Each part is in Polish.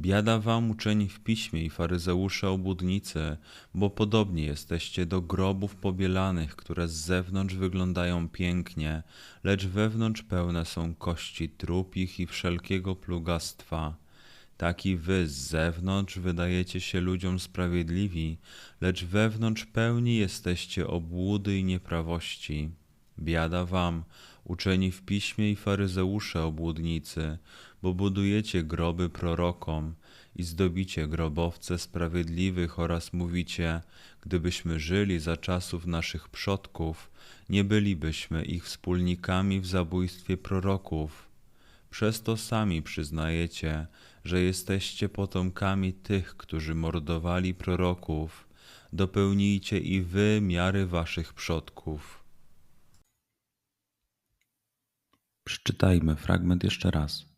Biada wam uczeni w piśmie i faryzeusze obłudnicy, bo podobnie jesteście do grobów pobielanych, które z zewnątrz wyglądają pięknie, lecz wewnątrz pełne są kości trupich i wszelkiego plugastwa. Taki wy z zewnątrz wydajecie się ludziom sprawiedliwi, lecz wewnątrz pełni jesteście obłudy i nieprawości. Biada wam, uczeni w piśmie i faryzeusze obłudnicy, bo budujecie groby prorokom i zdobicie grobowce sprawiedliwych oraz mówicie, gdybyśmy żyli za czasów naszych przodków, nie bylibyśmy ich wspólnikami w zabójstwie proroków. Przez to sami przyznajecie, że jesteście potomkami tych, którzy mordowali proroków. Dopełnijcie i wy miary waszych przodków. Przeczytajmy fragment jeszcze raz.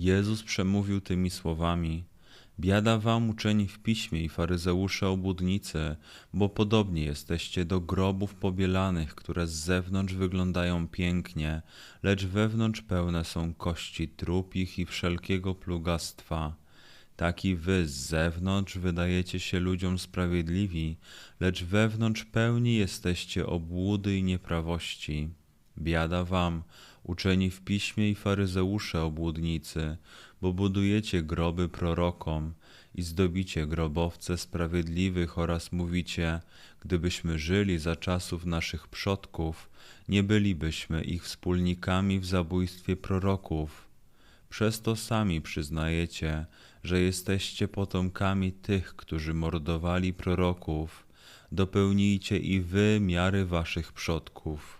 Jezus przemówił tymi słowami: Biada wam uczeni w piśmie i faryzeusze obłudnicy, bo podobnie jesteście do grobów pobielanych, które z zewnątrz wyglądają pięknie, lecz wewnątrz pełne są kości trupich i wszelkiego plugastwa. Taki wy z zewnątrz wydajecie się ludziom sprawiedliwi, lecz wewnątrz pełni jesteście obłudy i nieprawości. Biada wam, uczeni w piśmie i faryzeusze obłudnicy, bo budujecie groby prorokom i zdobicie grobowce sprawiedliwych oraz mówicie, gdybyśmy żyli za czasów naszych przodków, nie bylibyśmy ich wspólnikami w zabójstwie proroków. Przez to sami przyznajecie, że jesteście potomkami tych, którzy mordowali proroków. Dopełnijcie i wy miary waszych przodków.